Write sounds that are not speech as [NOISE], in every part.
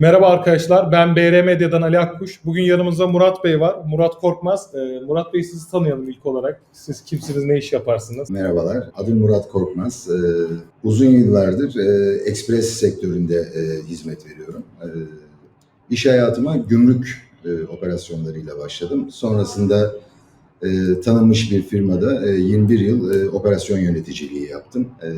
Merhaba arkadaşlar, ben BR Medya'dan Ali Akkuş. Bugün yanımızda Murat Bey var. Murat Korkmaz. Ee, Murat Bey sizi tanıyalım ilk olarak. Siz kimsiniz, ne iş yaparsınız? Merhabalar, adım Murat Korkmaz. Ee, uzun yıllardır e, ekspres sektöründe e, hizmet veriyorum. E, iş hayatıma gümrük e, operasyonlarıyla başladım. Sonrasında e, tanınmış bir firmada e, 21 yıl e, operasyon yöneticiliği yaptım. E,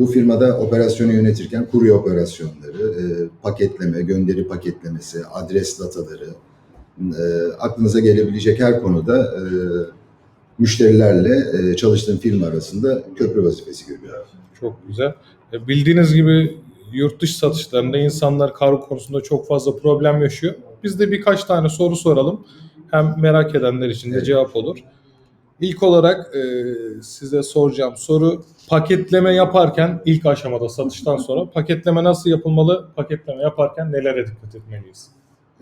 bu firmada operasyonu yönetirken kurye operasyonları, e, paketleme, gönderi paketlemesi, adres dataları, e, aklınıza gelebilecek her konuda e, müşterilerle e, çalıştığım firma arasında köprü vazifesi görüyorum. Çok güzel. Ee, Bildiğiniz gibi yurt dışı satışlarında insanlar kargo konusunda çok fazla problem yaşıyor. Biz de birkaç tane soru soralım. Hem merak edenler için de Evet. cevap olur. İlk olarak e, size soracağım soru paketleme yaparken ilk aşamada satıştan [LAUGHS] sonra paketleme nasıl yapılmalı? Paketleme yaparken nelere dikkat etmeliyiz?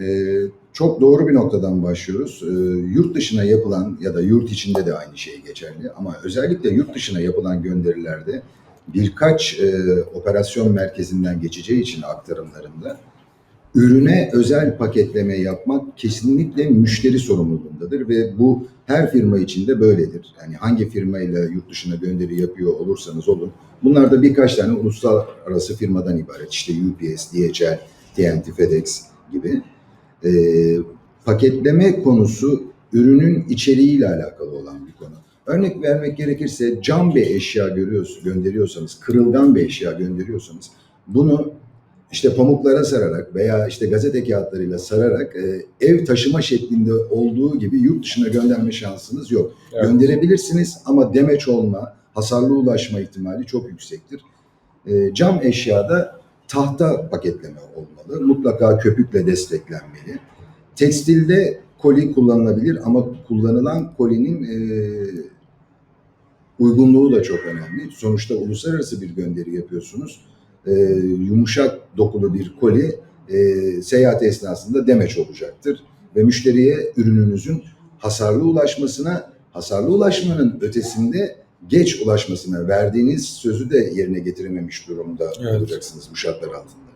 Ee, çok doğru bir noktadan başlıyoruz. Ee, yurt dışına yapılan ya da yurt içinde de aynı şey geçerli ama özellikle yurt dışına yapılan gönderilerde birkaç e, operasyon merkezinden geçeceği için aktarımlarında ürüne özel paketleme yapmak kesinlikle müşteri sorumluluğundadır ve bu her firma için de böyledir. Yani hangi firmayla yurt dışına gönderi yapıyor olursanız olun. Bunlar da birkaç tane uluslararası firmadan ibaret. İşte UPS, DHL, TNT, FedEx gibi. Ee, paketleme konusu ürünün içeriğiyle alakalı olan bir konu. Örnek vermek gerekirse cam bir eşya görüyorsunuz, gönderiyorsanız, kırılgan bir eşya gönderiyorsanız bunu işte pamuklara sararak veya işte gazete kağıtlarıyla sararak e, ev taşıma şeklinde olduğu gibi yurt dışına gönderme şansınız yok. Evet. Gönderebilirsiniz ama demeç olma, hasarlı ulaşma ihtimali çok yüksektir. E, cam eşyada tahta paketleme olmalı. Mutlaka köpükle desteklenmeli. Tekstilde koli kullanılabilir ama kullanılan kolinin e, uygunluğu da çok önemli. Sonuçta uluslararası bir gönderi yapıyorsunuz. E, yumuşak dokulu bir koli e, seyahat esnasında demeç olacaktır. Ve müşteriye ürününüzün hasarlı ulaşmasına, hasarlı ulaşmanın ötesinde geç ulaşmasına verdiğiniz sözü de yerine getirememiş durumda Evet. olacaksınız bu şartlar altında.